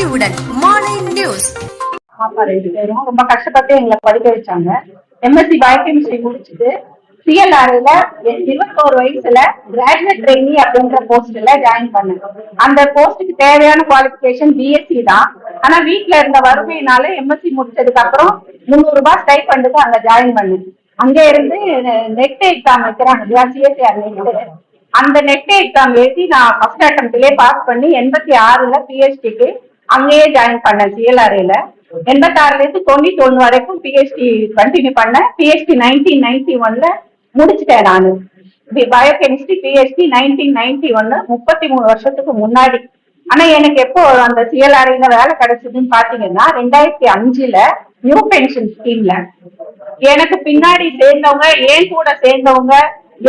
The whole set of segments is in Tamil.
அறிவுடன் மாலை நியூஸ் ரெண்டு பேரும். ரொம்ப கஷ்டப்பட்டு எங்களை படிக்க வச்சாங்க. எம்எஸ்சி பயோகெமிஸ்ட்ரி முடிச்சுட்டு சிஎல்ஆர்ல இருபத்தோரு வயசுல கிராஜுவேட் ட்ரெயினி அப்படின்ற போஸ்ட்ல ஜாயின் பண்ணேன். அந்த போஸ்ட்டுக்கு தேவையான குவாலிஃபிகேஷன் பிஎஸ்சி தான். ஆனா வீட்டுல இருந்த வறுமையினால எம்எஸ்சி முடிச்சதுக்கு அப்புறம் முந்நூறு ரூபாய் ஸ்டைஃபண்டுக்கு அங்க ஜாயின் பண்ணேன். அங்க இருந்து நெட் எக்ஸாம் வைக்கிறாங்க. சிஎஸ்ஆர் அந்த நெட் எக்ஸாம் எழுதி நான் ஃபர்ஸ்ட் அட்டம்ப்ட்லயே பாஸ் பண்ணி எண்பத்தி ஆறுல பிஹெச்டிக்கு அங்கேயே ஜாயின் பண்ணேன் சிஎல்ஆர்ஏல எண்பத்தாறுல இருந்து தொண்ணூத்தி ஒண்ணு வரைக்கும் பிஹெச்டி கண்டினியூ பண்ணேன் பிஹெச்டி நைன்டீன் நைன்டி ஒன்ல முடிச்சிட்டேன் நானு. பயோகெமிஸ்ட்ரி பிஹெச்டி நைன்டீன் நைன்டி ஒன்னு முப்பத்தி மூணு வருஷத்துக்கு முன்னாடி. ஆனா எனக்கு எப்போ அந்த சிஎல்ஆர்ஐல வேலை கிடைச்சதுன்னு பாத்தீங்கன்னா ரெண்டாயிரத்தி அஞ்சுல நியூ பென்ஷன் ஸ்கீம்ல எனக்கு பின்னாடி சேர்ந்தவங்க ஏன் கூட சேர்ந்தவங்க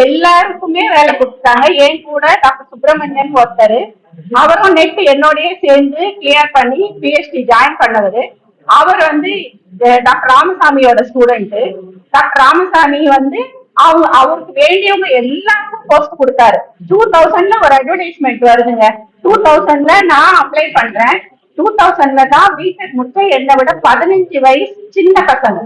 எல்லாருக்குமே வேலை கொடுத்தாங்க ஏன் கூட டாக்டர் சுப்பிரமணியன் ஒருத்தர். அவரும் நெட் என்னோடய சேர்ந்து கிளியர் பண்ணி பிஹெச்டி ஜாயின் பண்ணவரு. அவர் வந்து டாக்டர் ராமசாமியோட ஸ்டூடெண்ட் டாக்டர் ராமசாமி வந்து அவங்க அவருக்கு வேண்டியவங்க எல்லாருக்கும் போஸ்ட் கொடுத்தாரு. டூ தௌசண்ட்ல ஒரு அட்வர்டைஸ்மெண்ட் வருதுங்க. டூ தௌசண்ட்ல நான் அப்ளை பண்றேன். டூ தௌசண்ட்ல தான் பிடெக் முடிச்ச என்னை விட பதினஞ்சு வயசு சின்ன பசங்க.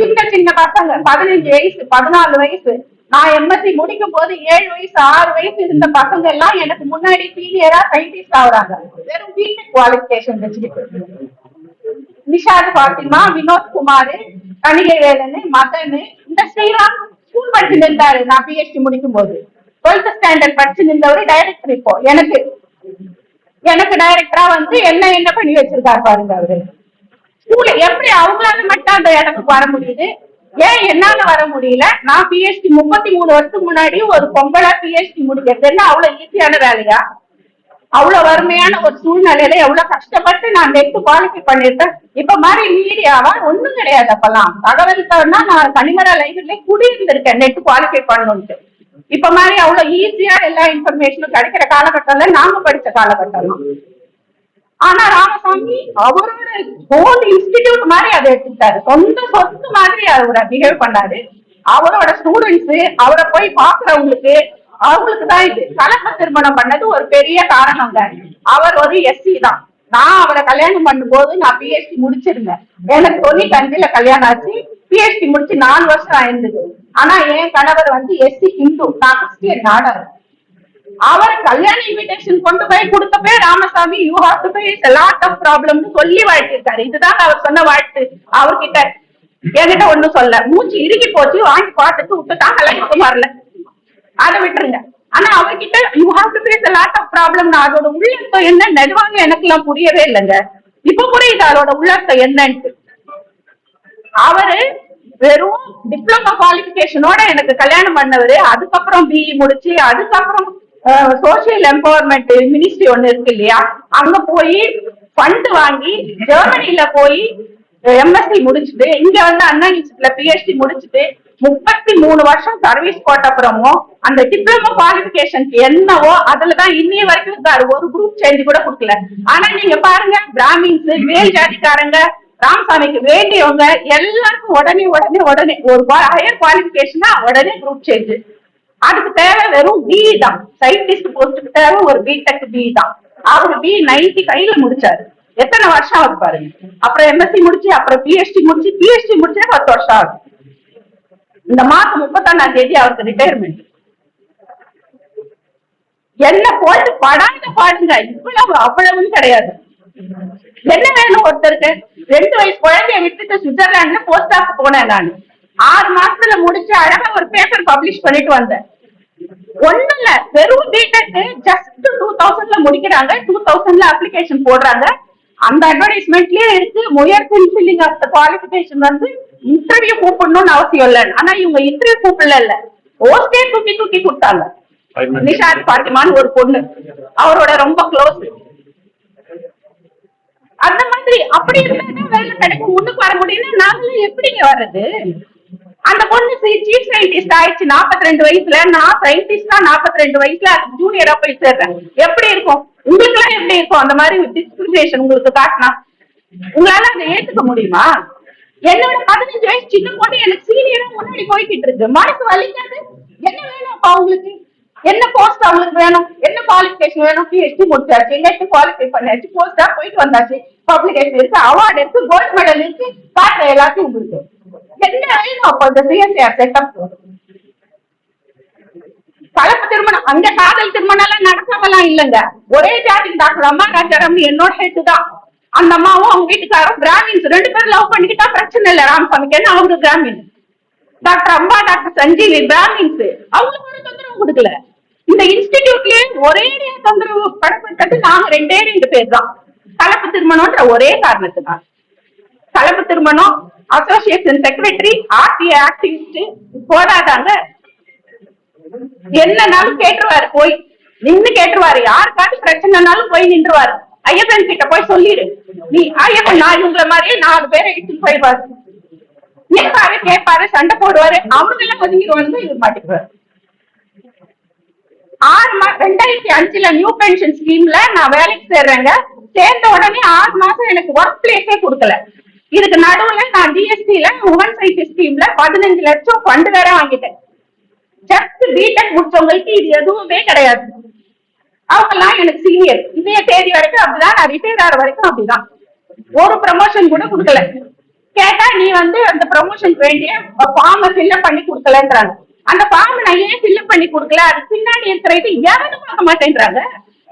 சின்ன சின்ன பசங்க. பதினஞ்சு வயசு பதினாலு வயசு. நான் எம்எஸ்சி முடிக்கும் போது ஏழு வயசு ஆறு வயசு இருந்த பசங்க எல்லாம் எனக்கு முன்னாடி சீனியரா சயின்டிஸ்ட் ஆகுறாங்க. வெறும் வீட்டு குவாலிபிகேஷன் வச்சுக்கிட்டு. நிஷாத் பாத்திமா வினோத் குமார் கணிகை வேலன் மதனு இந்த ஸ்ரீராம் ஸ்கூல் படிச்சு நின்றாரு. நான் பிஹெச்டி முடிக்கும் போது. டுவெல்த் ஸ்டாண்டர்ட் படிச்சு நின்றவரு டைரக்டர் இப்போ எனக்கு எனக்கு டைரக்டரா வந்து என்ன என்ன பண்ணி வச்சிருக்காரு பாருங்க அவரு. ஸ்கூல்ல எப்படி அவங்களால மட்டும் அந்த இடத்துக்கு வர முடியுது? ஏன் என்னால வர முடியல? நான் பிஹெச்டி முப்பத்தி மூணு வருஷத்துக்கு முன்னாடி ஒரு பொம்பளை பிஹெச்டி முடிக்கிறது. என்ன அவ்வளவு ஈஸியான வேலையா? அவ்வளவு வறுமையான ஒரு சூழ்நிலையில எவ்வளவு கஷ்டப்பட்டு நான் நெட் குவாலிஃபை பண்ணிருக்கேன் இப்ப மாதிரி மீடியாவா ஒண்ணும் கிடையாது அப்பெல்லாம். தகவல் தவறுனா நான் கனிமரா லைப்ரரியில குடியிருந்திருக்கேன் நெட் குவாலிஃபை பண்ணணும்ட்டு இப்ப மாதிரி அவ்வளவு ஈஸியா எல்லா இன்ஃபர்மேஷனும் கிடைக்கிற காலகட்டம்ல நாங்க படிச்ச காலகட்டம் ஆனா ராமசாமி அவரோட ஹோல் இன்ஸ்டிடியூட் மாதிரி அதை எடுத்துக்கிட்டாரு. சொந்த சொத்து மாதிரி அவரை பிஹேவ் பண்ணாரு. அவரோட ஸ்டூடெண்ட்ஸ் அவரை போய் பாக்குறவங்களுக்கு அவங்களுக்கு தான் இது. கலப்ப திருமணம் பண்ணது ஒரு பெரிய காரணங்க அவர் ஒரு எஸ்சி தான். நான் அவரை கல்யாணம் பண்ணும்போது நான் பிஹெச்டி முடிச்சிருந்தேன். எனக்கு தொண்ணூத்தி அஞ்சுல கல்யாணம் ஆச்சு. பிஹெச்டி முடிச்சு நாலு வருஷம் ஆயிருந்தது. ஆனா என் கணவர் வந்து எஸ்சி ஹிந்து. நான் கிறிஸ்டியன் நாடகம் அவர் கல்யாண இன்விடேஷன் கொண்டு போய் கொடுத்தப்பே Ramasamy you have to face lot of ப்ராப்ளம்னு சொல்லி வாழ்த்திருக்காரு. இதுதான் அவர் சொன்ன வாழ்த்து. அவர்கிட்ட என்கிட்ட ஒண்ணும் சொல்ல மூச்சு இறுகி போச்சு. வாங்கி பார்த்துட்டு விட்டுட்டான் கல்யாணத்துக்கு வரல அதை விட்டுருங்க. ஆனா அவர்கிட்ட you have to face lot of problem அதோட உள்ளர்த்தம் என்ன நடுவாங்க எனக்கு எல்லாம் புரியவே இல்லைங்க. இப்ப புரியுது அதோட உள்ளர்த்தம் என்னன்ட்டு. அவரு வெறும் டிப்ளமா குவாலிபிகேஷனோட எனக்கு கல்யாணம் பண்ணவரு. அதுக்கப்புறம் பிஇ முடிச்சு அதுக்கப்புறம் சோசியல் எம்பவர்மெண்ட் மினிஸ்ட்ரி ஒண்ணு இருக்கு இல்லையா? அங்க போய் ஃபண்ட் வாங்கி ஜெர்மனில போய் எம்எஸ்சி முடிச்சுட்டு இங்க வந்து அண்ணா யூனிவர்சிட்டியில பிஹெச்டி முடிச்சுட்டு முப்பத்தி மூணு வருஷம் சர்வீஸ் போட்ட அப்புறமும் அந்த டிப்ளமோ குவாலிபிகேஷனுக்கு என்னவோ அதுலதான் இன்னைய வரைக்கும் இருக்காரு ஒரு குரூப் சேஞ்ச் கூட கொடுக்கல. ஆனா நீங்க பாருங்க பிராமின்ஸ் மேல் ஜாதிக்காரங்க ராமசாமிக்கு வேண்டியவங்க எல்லாருக்கும் உடனே உடனே உடனே ஒரு ஹையர் குவாலிபிகேஷனா உடனே குரூப் சேஞ்ச் அதுக்கு தேவை வெறும் பி தான். சயின்டிஸ்ட் போஸ்டுக்கு தேவை ஒரு பிடெக் பி தான். அவர் பி நைன்டி ஃபைவ்ல முடிச்சாரு. எத்தனை வருஷம் ஆகுது பாருங்க. அப்புறம் எம்எஸ்சி முடிச்சு அப்புறம் பிஹெச்டி முடிச்சு பிஹெச்டி முடிச்சே பத்து வருஷம் ஆகுது. இந்த மாசம் முப்பத்தொன்னாம் தேதி அவருக்கு ரிட்டையர்மெண்ட் என்ன போட்டு படாத பாடுங்க இவ்வளவு அவ்வளவும் கிடையாது. என்ன வேணும் ஒருத்தருக்கு? ரெண்டு வயசு குழந்தைய விட்டுட்டு சுவிட்சர்லாந்துல போஸ்ட் ஆஃப் போனேன் நான். ஆறு மாசத்துல முடிச்சு அழகா ஒரு பேப்பர் பப்ளிஷ் பண்ணிட்டு வந்தேன். ஒண்ணும் இல்ல வெறும் பிடெக் ஜஸ்ட் டூ தௌசண்ட்ல முடிக்கிறாங்க. டூ தௌசண்ட்ல அப்ளிகேஷன் போடுறாங்க. அந்த அட்வர்டைஸ்மெண்ட்லயே இருக்கு. முயற்சி ஃபில்லிங் ஆஃப் குவாலிபிகேஷன் வந்து இன்டர்வியூ கூப்பிடணும்னு அவசியம் இல்ல. ஆனா இவங்க இன்டர்வியூ கூப்பிடல இல்ல. போஸ்டே தூக்கி தூக்கி கொடுத்தாங்க. நிஷாத் பாத்திமான்னு ஒரு பொண்ணு. அவரோட ரொம்ப க்ளோஸ் அந்த மாதிரி அப்படி இருந்தா வேலை கிடைக்கும். முன்னுக்கு வர முடியும்னா நாங்களும் எப்படிங்க வர்றது? அந்த பொண்ணு சீஃப் சயின்டிஸ்ட் ஆயிடுச்சு 42 ரெண்டு வயசுல. நான் சயின்டிஸ்டா 42 ரெண்டு வயசுல ஜூனியரா போய் சேர்றேன். எப்படி இருக்கும்? உங்களுக்கு எல்லாம் எப்படி இருக்கும்? அந்த மாதிரி டிஸ்கிரிமினேஷன் உங்களுக்கு காட்டினா? உங்களால அதை ஏத்துக்க முடியுமா? என்னோட பதினஞ்சு வயசு சின்ன பொண்ணு எனக்கு சீனியரா முன்னாடி போய்கிட்டு இருக்கு. மனசு வலிக்காது? என்ன வேணும் அப்ப அவங்களுக்கு என்ன போஸ்ட் அவங்களுக்கு வேணும்? என்ன குவாலிஃபிகேஷன் வேணும்? பிஹெச்டி முடிச்சாச்சு. நெட் குவாலிஃபை பண்ணியாச்சு போஸ்டா போயிட்டு வந்தாச்சு. பப்ளிகேஷன் இருக்கு. அவார்டு இருக்கு. கோல்டு மெடல் இருக்கு. பாக்குற எல்லாத்தையும் உங்களுக்கு. என்ன அப்ப இந்த சிஎஸ்ஆர் செட்டப் கலப்பு திருமணம் அங்க காதல் திருமணம் எல்லாம் நடக்கவெல்லாம் இல்லைங்க. ஒரே ஜாதி டாக்டர் அம்மா ராஜாராம் என்னோட ஹெட் தான். அந்த அம்மாவும் அவங்க வீட்டுக்காரரும் பிராமின்ஸ். ரெண்டு பேரும் லவ் பண்ணிக்கிட்டா பிரச்சனை இல்லை. ராமசாமிக்கு என்ன? அவங்க கிராமின் டாக்டர் அம்மா டாக்டர் சஞ்சீவி பிராமின்ஸ். அவங்களுக்கு ஒரு தொந்தரவு கொடுக்கல. இந்த இன்ஸ்டிடியூட்லயே ஒரே தொந்தரவு படப்பட்டது. நாங்க ரெண்டே ரெண்டு பேர் தான். கலப்பு திருமணம்ன்ற ஒரே காரணத்துக்காக. கலப்பு திருமணம் அசோசியேஷன் செக்ரட்டரி ஆர்டிஏ ஆக்டிவிஸ்ட் போராடாங்க என்னன்னாலும் கேட்டுருவாரு போய். நின்னு கேட்டுருவாரு. யாருக்காச்சும் பிரச்சனைனாலும் போய் நின்றுவாரு. ஐயப்பன் கிட்ட போய் சொல்லிடு. நீ ஐயப்பன் நான் இவங்கள மாதிரியே நாலு பேரை இட்டு போயிடுவாரு. நிற்பாரு கேட்பாரு சண்டை போடுவாரு. அவங்க எல்லாம் ஒதுங்கிடுவாங்க இவர் மாட்டிக்குவாரு. ஆறு மாசம் ரெண்டாயிரத்தி அஞ்சுல நியூ பென்ஷன் ஸ்கீம்ல நான் வேலைக்கு சேர்றேங்க. சேர்ந்த உடனே ஆறு மாசம் எனக்கு ஒர்க் பிளேஸே கொடுக்கல. இதுக்கு நடுவுல நான் டிஎஸ்டில உமன் சைட்டு ஸ்கீம்ல பதினஞ்சு லட்சம் ஃபண்ட் வேற வாங்கிட்டேன். ஜஸ்ட் பிடெக் முடிச்சவங்களுக்கு இது எதுவுமே கிடையாது. அவங்க எல்லாம் எனக்கு சீனியர் இதைய தேதி வரைக்கும் அப்படிதான். நான் ரிட்டையர் ஆகிற வரைக்கும் அப்படிதான். ஒரு ப்ரமோஷன் கூட கொடுக்கல. கேட்டா நீ வந்து அந்த ப்ரமோஷன் வேண்டிய ஃபார்ம் ஃபில்அப் பண்ணி கொடுக்கலன்றாங்க. அந்த ஃபார்ம் நான் ஏன் ஃபில்அப் பண்ணி கொடுக்கல? அது பின்னாடி இருக்கிறது எவனும் பார்க்க மாட்டேன்றாங்க.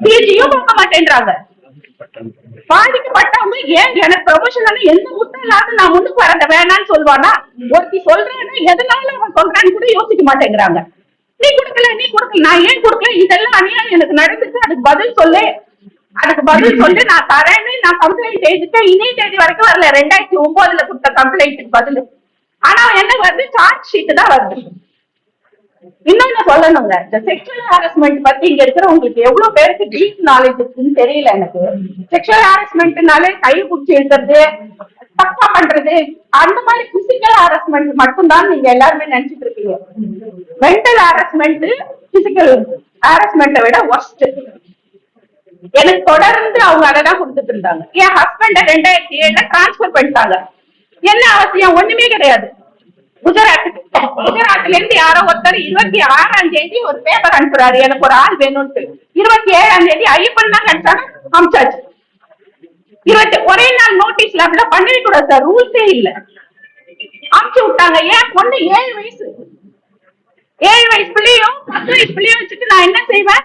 பிஜியும் பார்க்க மாட்டேன்றாங்க. பாதிக்கப்பட்டவங்க ஏன் எனக்கு ப்ரொமோஷன் எந்த முத்தலாவது நான் முன்னுக்கு வரத வேணாம்னு சொல்வானா? ஒருத்தி சொல்றேன்னா எதனால அவன் சொல்றான்னு கூட யோசிக்க மாட்டேங்கிறாங்க. நீ கொடுக்கல நீ கொடுக்கல. நான் ஏன் கொடுக்கல? இதெல்லாம் அநியாயம். எனக்கு நடந்துச்சு. அதுக்கு பதில் சொல்லு. அதுக்கு பதில் சொல்லி. நான் தரேன்னு நான் கம்ப்ளைண்ட் எழுதிட்டேன். இனி தேதி வரைக்கும் வரல. ரெண்டாயிரத்தி ஒன்பதுல கொடுத்த கம்ப்ளைண்ட்டுக்கு பதில். ஆனா என்ன வருது? சார்ஜ் ஷீட் தான் வருது. இன்னொன்னு சொல்லணுங்க. இந்த செக்ஷுவல் ஹாரஸ்மெண்ட் பத்தி இங்க இருக்கிற உங்களுக்கு எவ்வளவு பேருக்கு டீப் நாலேஜ் இருக்குன்னு தெரியல எனக்கு. செக்ஷுவல் ஹாரஸ்மெண்ட்னாலே கை பிடிச்சி எழுதுறது தப்பா பண்றது அந்த மாதிரி பிசிக்கல் ஹாரஸ்மெண்ட் மட்டும்தான் நீங்க எல்லாருமே நினைச்சிட்டு இருக்கீங்க. மென்டல் ஹாரஸ்மெண்ட் பிசிக்கல் ஹாரஸ்மெண்ட்டை விட ஒஸ்ட் எனக்கு தொடர்ந்து அவங்க அதான் கொடுத்துட்டு இருந்தாங்க. என் ஹஸ்பண்ட ரெண்டாயிரத்தி ஏழுல டிரான்ஸ்பர் பண்ணிட்டாங்க. என்ன அவசியம்? ஒண்ணுமே கிடையாது. குஜராத்துக்கு குஜராத்ல இருந்து யாரோ ஒருத்தர் இருபத்தி ஆறாம் தேதி ஒரு பேப்பர் அனுப்புறாரு. எனக்கு ஒரு ஆள் வேணும்ட்டு இருபத்தி ஏழாம் தேதி ஐயப்பன் தான் கிடைச்சாங்க அமிச்சாச்சு. இருபத்தி ஒரே நாள் நோட்டீஸ்ல அப்படிலாம் பண்ணவே கூடாது சார். ரூல்ஸே இல்ல. அமிச்சு விட்டாங்க. ஏன் பொண்ணு ஏழு வயசு. ஏழு வயசு பிள்ளையும் பத்து வயசு பிள்ளையும் வச்சுட்டு நான் என்ன செய்வேன்?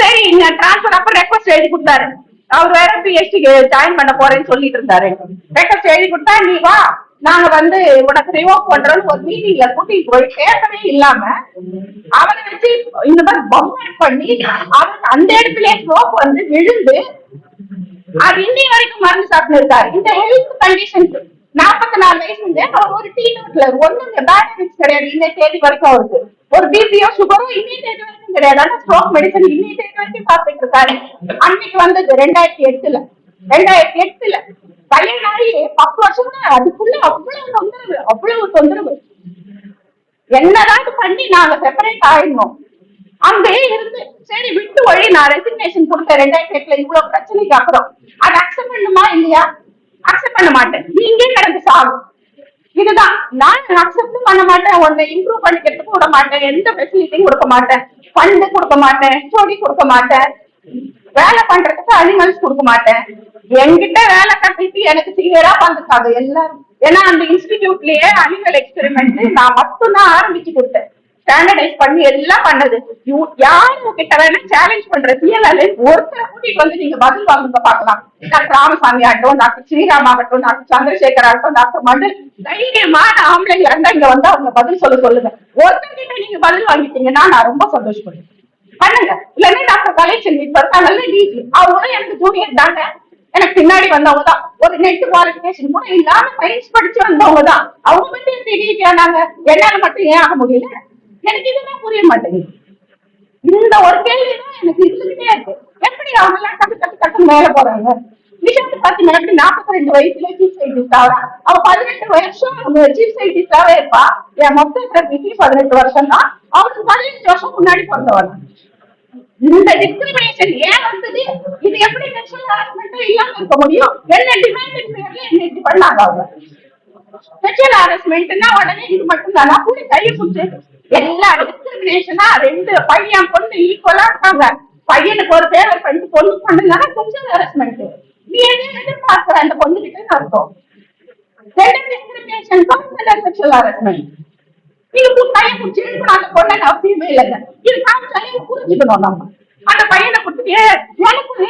சரி இங்க டிரான்ஸ்பர் அப்ப ரெக்வஸ்ட் எழுதி கொடுத்தாரு. அவர் வேற பிஎஸ்டி ஜாயின் பண்ண போறேன்னு சொல்லிட்டு இருந்தாரு. ரெக்வஸ்ட் எழுதி கொடுத்தா நீ வா. நாங்க வந்து உனக்கு ரிவோக் பண்றோம்னு ஒரு மீட்டிங்ல கூட்டிட்டு போய் பேசவே இல்லாம அவனை வச்சு இந்த மாதிரி பம்பாட் பண்ணி அவனுக்கு அந்த இடத்துல ஸ்ட்ரோக் வந்து விழுந்து அது இன்னி வரைக்கும் மருந்து சாப்பிட்டு இருக்காரு இந்த ஹெல்த் கண்டிஷன் நாற்பத்தி நாலு வயசு வந்து அவர் ஒரு டீ நோட்ல ஒண்ணுங்க பேட் கிடையாது. இன்னும் தேதி வரைக்கும் அவருக்கு. ஒரு பிபியோ சுகரும் இன்னைய தேதி வரைக்கும் கிடையாது. ஆனா ஸ்ட்ரோக் மெடிசன் இன்னைய தேதி வரைக்கும் சாப்பிட்டு இருக்காரு. அன்னைக்கு வந்தது ரெண்டாயிரத்தி எட்டுல. ரெண்டாயிரத்தி எட்டுல. கல்யாணம் பத்து வருஷம் அதுக்குள்ள அவ்வளவு தொந்தரவு அவ்வளவு தொந்தரவு. என்னதான் பண்ணி நாங்க செப்பரேட் ஆயிடணும். அங்கேயே இருந்து சரி விட்டு வழி நான் ரெசிக்னேஷன் கொடுத்தேன் ரெண்டாயிரத்தி எட்டுல இவ்வளவு பிரச்சனைக்கு அப்புறம். அதை அக்செப்ட் பண்ணுமா இல்லையா? அக்செப்ட் பண்ண மாட்டேன். நீங்க கிடந்து சாகும் இதுதான். நான் அக்செப்ட் பண்ண மாட்டேன். உன்னை இம்ப்ரூவ் பண்ணிக்கிறதுக்கு விட மாட்டேன். எந்த ஃபெசிலிட்டியும் கொடுக்க மாட்டேன். ஃபண்டு கொடுக்க மாட்டேன். ஹெச்ஓடி கொடுக்க மாட்டேன். வேலை பண்றதுக்கு அனிமல்ஸ் கொடுக்க மாட்டேன். என்கிட்ட வேலை கட்டிட்டு எனக்கு சீனியரா பண்ணிருக்காங்க எல்லாரும். ஏன்னா அந்த இன்ஸ்டிடியூட்லயே அனிமல் எக்ஸ்பெரிமெண்ட் நான் மட்டும்தான் ஆரம்பிச்சு கொடுத்தேன். ஸ்டாண்டர்டைஸ் பண்ணி எல்லாம் பண்ணது. யார் யாரு உங்ககிட்ட வேணா சேலஞ்ச் பண்ற சிஎல்எல் ஒருத்தரை கூட்டிட்டு வந்து நீங்க பதில் வாங்குங்க பார்க்கலாம். டாக்டர் ராமசாமி ஆகட்டும் டாக்டர் ஸ்ரீராம் ஆகட்டும் டாக்டர் சந்திரசேகர் ஆகட்டும் டாக்டர் மண்டல் தைரியமான ஆம்பளைங்க இருந்தா இங்க வந்து அவங்க பதில் சொல்ல சொல்லுங்க. ஒருத்தர்கிட்ட நீங்க பதில் வாங்கிட்டீங்கன்னா நான் ரொம்ப சந்தோஷப்படுவேன். பண்ணுங்க. இல்லன்னா டாக்டர் கலெக்ஷன் இப்ப இருக்காங்கல்ல லீட் அவங்களும் எனக்கு ஜூனியர் தாங்க எனக்கு பின்னாடி வந்தவங்க தான் ஒரு நெட் குவாலிபிகேஷன் கூட இல்லாம சயின்ஸ் படிச்சு வந்தவங்க தான் அவங்க மட்டும் எப்படி ஆனாங்க என்னால மட்டும் ஏன் ஆக முடியல? எனக்கு இதுதான் புரிய மாட்டேங்குது. இந்த ஒரு கேள்விதான் எனக்கு இருந்துகிட்டே இருக்கு. எப்படி அவங்க எல்லாம் டக்கு டக்கு டக்கு மேல போறாங்க? விஷயத்தை பாத்தீங்கன்னா எப்படி நாற்பத்தி ரெண்டு வயசுல சீஃப் சயின்டிஸ்ட் ஆகிறா அவ பதினெட்டு வருஷம் சீஃப் சயின்டிஸ்டாவே இருப்பா. என் மொத்த விக்கி பதினெட்டு வருஷம் தான் அவருக்கு பதினஞ்சு வருஷம் முன்னாடி பிறந்தவன் இந்த டிஸ்கிரிமினேஷன் ஏன் வந்தது? இது எப்படி செக்ஷுவல் ஹராஸ்மெண்ட் இல்லாம இருக்க முடியும்? என்ன டிமாண்ட் பேர்ல என்ன இப்படி பண்ணாங்க அவங்க? செக்ஷுவல் ஹராஸ்மெண்ட்னா உடனே இது மட்டும் தானா கூட கையை பிடிச்சி எல்லா டிஸ்கிரிமினேஷனா ரெண்டு பையன் பொண்ணு ஈக்குவலா இருக்காங்க. பையனுக்கு ஒரு ஃபேவர் பண்ணி பொண்ணு பண்ணுனா செக்ஷுவல் ஹராஸ்மெண்ட் நீ என்ன எதிர்பார்க்கிற? அந்த பொண்ணு கிட்ட அர்த்தம்? ரெண்டு டிஸ்கிரிமினேஷன் செக்ஷுவல் ஹராஸ்மெண்ட் நீங்க பையன் பிடிச்சி அந்த பொண்ணை நான் இல்லைங்க. இது காமிச்சாலே புரிஞ்சுக்கணும் நம்ம. அந்த பையனை கொடுத்து எனக்கு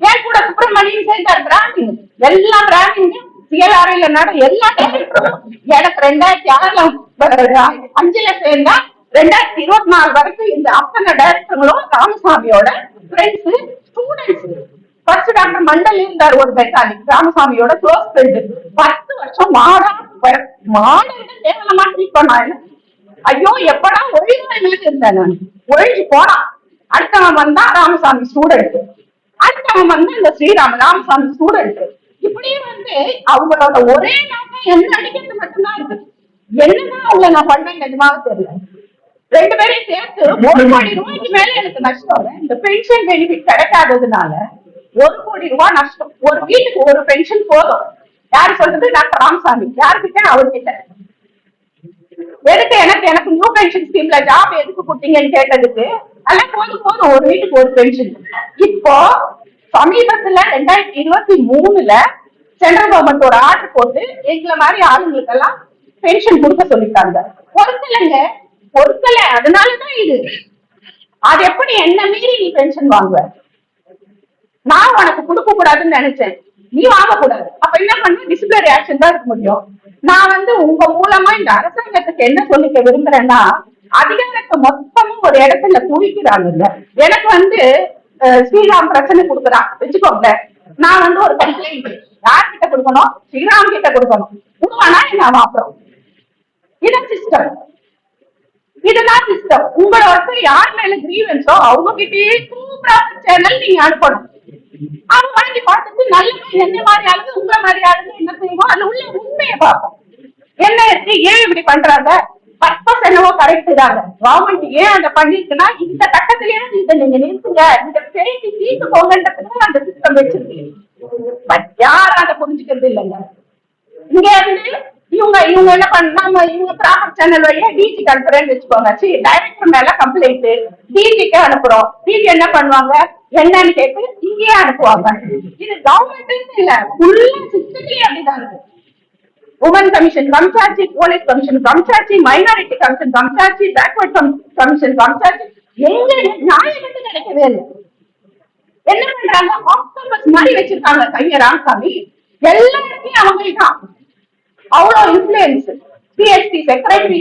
என் கூட சுப்பிரமணியன் சேர்ந்தார் பிராமின் எல்லா பிராமின் சிஎல்ஆர்ல நட எல்லா எனக்கு ரெண்டாயிரத்தி ஆறுல அஞ்சுல சேர்ந்தா ரெண்டாயிரத்தி இருபத்தி நாலு வரைக்கும் இந்த அத்தனை டைரக்டர்களும் ராமசாமியோட friends students first doctor Mandal இருந்தார் ஒரு மெக்கானிக் ராமசாமியோட க்ளோஸ் ஃப்ரெண்டு பத்து வருஷம் மாடா மாடல் கேவலமா ட்ரீட் பண்ணாங்க ஐயோ எப்படா ஒழிவு இருந்தேன் நான் ஒழிஞ்சு போனான் அடுத்தவன் வந்தா ராமசாமி ஸ்டூடெண்ட் அடுத்தவன் வந்து இந்த ஸ்ரீராம ராமசாமி ஸ்டூடெண்ட் இப்படியே வந்து அவங்களோட ஒரே நோக்கம் என்ன அடிக்கிறது மட்டும்தான் இருக்கு. என்னதான் அவங்கள நான் பண்ணேன் நிஜமாக தெரியல. ரெண்டு பேரையும் சேர்த்து ஒரு கோடி ரூபாய்க்கு மேல எனக்கு நஷ்டம் இந்த பென்ஷன் பெனிஃபிட் கிடைக்காததுனால ஒரு கோடி ரூபாய் நஷ்டம். ஒரு வீட்டுக்கு ஒரு பென்ஷன் போதும். யாரு சொல்றது? டாக்டர் ராமசாமி யாருக்கிட்ட? அவர்கிட்ட. எதுக்கு எனக்கு எனக்கு நியூ பென்ஷன் ஸ்கீம்ல ஜாப் எதுக்கு கொடுத்தீங்கன்னு கேட்டதுக்கு அதெல்லாம் போதும் போதும் ஒரு வீட்டுக்கு ஒரு பென்ஷன் இப்போ சமீபத்துல ரெண்டாயிரத்தி இருபத்தி மூணுல சென்ட்ரல் கவர்மெண்ட் ஒரு ஆர்டர் போட்டு எங்களை மாதிரி ஆளுங்களுக்கு எல்லாம் பென்ஷன் கொடுக்க சொல்லிட்டாங்க பொறுக்கலைங்க பொறுக்கல. அதனாலதான் இது. அது எப்படி என்ன மீறி நீ பென்ஷன் வாங்குவ? நான் உனக்கு கொடுக்க கூடாதுன்னு நினைச்சேன். நீ வாங்கக்கூடாது. அப்ப என்ன பண்ண? டிசிப்ளினரி ரியாக்ஷன் தான் இருக்க முடியும். நான் வந்து உங்க மூலமா இந்த அரசாங்கத்துக்கு என்ன சொல்லிக்க விரும்புறேன்னா அதிகாரத்தை மொத்தமும் ஒரு இடத்துல குவிக்கிறாங்க எனக்கு வந்து அஹ், ஸ்ரீராம் பிரச்சனை கொடுக்குறான். வச்சுக்கோங்க நான் வந்து ஒரு கம்ப்ளைண்ட் யார்கிட்ட கொடுக்கணும்? ஸ்ரீராம் கிட்ட கொடுக்கணும். உண்மைனா என்ன வாப்புறோம் இது சிஸ்டம் இதுதான் சிஸ்டம் உங்களோட யார் மேல கிரீவன்ஸோ அவங்க கிட்டயே சூப்பரா சேனல் நீங்க அனுப்பணும். அவங்க வாங்கி பார்த்துட்டு நல்ல என்ன மாதிரி ஆளுங்க உங்க மாதிரி ஆளுங்க என்ன செய்வோம் அது உள்ள உண்மையை பார்ப்போம். என்ன இருக்கு ஏன் இப்படி பண்றாங்க? பர்பஸ் என்னவோ கரெக்ட் தாங்க. கவர்மெண்ட் ஏன் அதை பண்ணிருக்குன்னா இந்த கட்டத்திலேயே இதை நீங்க நிறுத்துங்க. இந்த பேசி தீர்த்து போங்கன்றதுக்கு அந்த சிஸ்டம் வச்சிருக்கீங்க. பட் யாரும் அதை புரிஞ்சுக்கிறது இல்லைங்க. இங்க இருந்து இவங்க இவங்க என்ன பண்ணாம இவங்க ப்ராப்பர் சேனல் வழியா டிஜிக்கு அனுப்புறேன்னு வச்சுக்கோங்க. சரி டைரக்டர் மேல கம்ப்ளைண்ட் டிஜிக்கு அனுப்புறோம். டிஜி என்ன பண்ணுவாங்க? என்னன்னு கேட்டு இங்கேயே அனுப்புவாங்க. இது கவர்மெண்ட் இல்ல. ஃபுல்லா சிஸ்டத்திலேயே அப்படிதான் இருக்கு. உமன் கமிஷன் கம்சாட்சி போலீஸ் கமிஷன் கம்சாட்சி மைனாரிட்டி கமிஷன் கம்சாட்சி பேக்வர்ட் கமிஷன் கம்சாட்சி எங்க நியாயம் நினைக்கவே கிடைக்கவே இல்லை. என்ன பண்றாங்க? ஆக்டோபஸ் மாதிரி வச்சிருக்காங்க. கைய ராமசாமி எல்லாருமே அவங்களுக்கு அவ்வளவு இன்ஃபுளுன்ஸ் சிஎஸ்டி செக்ரட்டரி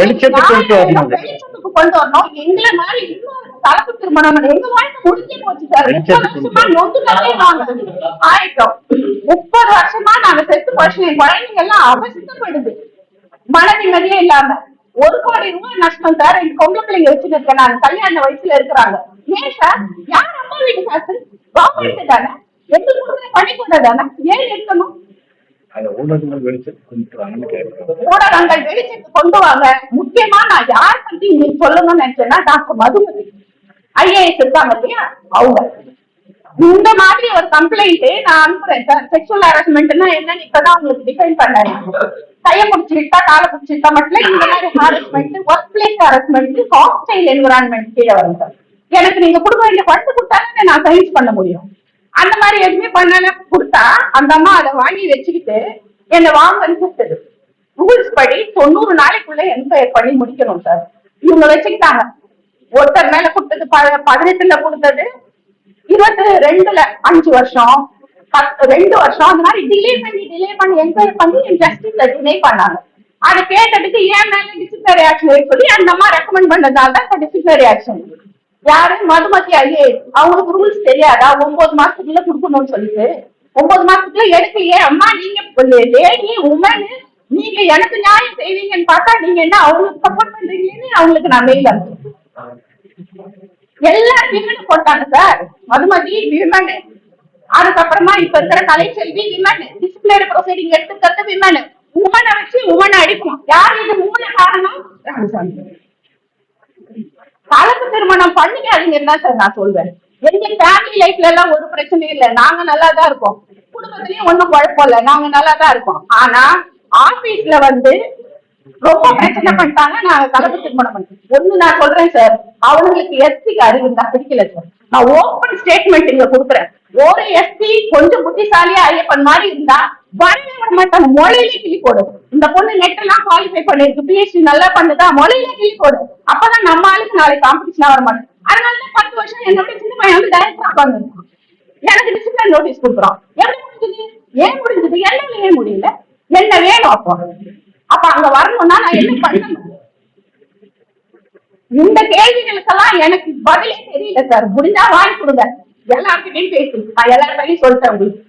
வெளிச்சத்துக்கு கொண்டு வரணும். எங்களை மாதிரி கலப்பு திருமணம் எங்க வாழ்க்கை முடிஞ்சு போச்சு சார் ஆயிட்டோம். முப்பது வருஷமா நாங்க செத்து போச்சு. குழந்தைங்க எல்லாம் அவசியப்படுது மன நிம்மதியே இல்லாம. ஒரு கோடி ரூபாய் நஷ்டம் சார் ரெண்டு பொம்பளை பிள்ளைங்க வச்சுட்டு இருக்கேன். நான் கல்யாண வயசுல இருக்கிறாங்க. ஏன் சார் யார் அம்மா வீட்டு காசு கவர்மெண்ட் தானே? எந்த குடும்பம் பணிக்கூட தானே ஏன் இருக்கணும்? அந்த ஊடகங்கள் வெளிச்சத்துக்கு ஊடகங்கள் வெளிச்சத்துக்கு கொண்டு வாங்க. முக்கியமா நான் யார் பத்தி நீங்க சொல்லணும்னு நினைச்சேன்னா டாக்டர் மதுமதி. ஐஏஎஸ் இருக்காங்க இல்லையா? அவங்க. இந்த மாதிரி ஒரு கம்ப்ளைண்ட் நான் அனுப்புறேன். சார் செக்ஷுவல் ஹராஸ்மெண்ட்னா என்னன்னு இப்பதான் உங்களுக்கு டிஃபைன் பண்ணேன். கைய பிடிச்சிட்டா காலை பிடிச்சிட்டா மட்டும் இந்த மாதிரி harassment work place harassment hostile environment கீழே வரும் சார் எனக்கு நீங்க கொடுக்க வேண்டிய ஃபண்ட் கொடுத்தாலே நான் சைன்ஸ் பண்ண முடியும். அந்த மாதிரி எதுவுமே பண்ணல. கொடுத்தா அந்த அம்மா அதை வாங்கி வச்சுக்கிட்டு என்னை வாங்கன்னு கூப்பிட்டது ரூல்ஸ் படி தொண்ணூறு நாளைக்குள்ள என்கொயர் பண்ணி முடிக்கணும் சார்? இவங்க வச்சுக்கிட்டாங்க. ஒருத்தர் மேல கொடுத்தது ப- பதினெட்டுல கொடுத்தது இருபத்தி ரெண்டுல அஞ்சு வருஷம் ரெண்டு வருஷம் அந்த மாதிரி டிலே பண்ணி டிலே பண்ணி என்கொயர் பண்ணி ஜஸ்டிஸ்ல டிலே பண்ணாங்க. அதை கேட்டதுக்கு ஏன் மேல டிசிப்ளினரி ஆக்ஷன் சொல்லி அந்த அம்மா ரெக்கமெண்ட் பண்ணதால தான் டிசிப்ளினரி ஆக்ஷன் யாரு மதுமதி ஐஏ அவங்களுக்கு ரூல்ஸ் தெரியாதா? ஒன்பது மாசத்துக்குள்ள கொடுக்கணும்னு சொல்லிட்டு. ஒன்பது மாசத்துக்குள்ள எடுக்கலையே. அம்மா நீங்க லேடி உமன் நீங்க எனக்கு நியாயம் செய்வீங்கன்னு பார்த்தா நீங்க என்ன அவங்களுக்கு சப்போர்ட் பண்றீங்கன்னு அவங்களுக்கு நான் மெயில் அனுப்பிச்சேன் எல்லா விமனும் போட்டாங்க சார். மதுமதி விமன். அதுக்கப்புறமா இப்ப இருக்கிற கலைச்செல்வி விமன். டிசிப்ளினரி ப்ரொசீடிங் எடுத்துக்கிறது விமன். உமனை வச்சு உமனை அடிக்கும் யார் இது உமனை காரணம்? ராமசாமி. கலப்பு திருமணம் பண்ணிக்காதீங்கன்னு தான் சார் நான் சொல்வேன். எங்க ஃபேமிலி லைஃப்ல எல்லாம் ஒரு பிரச்சனையும் இல்லை. நாங்க நல்லா தான் இருக்கோம். குடும்பத்திலயும் ஒன்றும் குழப்பம் இல்லை. நாங்க நல்லா தான் இருக்கோம். ஆனா ஆபீஸ்ல வந்து ரொம்ப பிரச்சனை பண்ணிட்டாங்க. நான் கலப்பு திருமணம் பண்ணேன் ஒண்ணு நான் சொல்றேன் சார் அவங்களுக்கு எஸ்டிக்கு அறிவு தான் பிடிக்கல சார் நான் ஓப்பன் ஸ்டேட்மெண்ட் இங்க கொடுக்குறேன். ஒரு எஸ்டி கொஞ்சம் புத்திசாலியா ஐயப்பன் மாதிரி இருந்தா வரவே விட மாட்டாங்க. மொழையிலே கிளி போடும். இந்த பொண்ணு நெட் எல்லாம் குவாலிஃபை பண்ணிருக்கு. பிஹெச்டி நல்லா பண்ணுதா? மொழையிலே கிளி போடும். அப்பதான் நம்ம ஆளுக்கு நாளைக்கு காம்படிஷனா வர மாட்டோம் அதனாலதான் பத்து வருஷம் என்னோட சின்ன பையன் வந்து டைரக்டரா உட்காந்து எனக்கு டிசிப்ளின் நோட்டீஸ் கொடுக்குறான். எப்படி முடிஞ்சது? ஏன் முடிஞ்சது? என்னால ஏன் முடியல? என்ன வேணும் அப்போ? அப்ப அங்க வரணும்னா நான் என்ன பண்ணணும்? இந்த கேள்விகளுக்கெல்லாம் எனக்கு பதிலே தெரியல சார். முடிஞ்சா வாங்கி கொடுங்க. எல்லாருக்குமே பேசுங்க நான் எல்லார்கிட்டையும் சொல்லிட்டேன் உங்களுக்கு.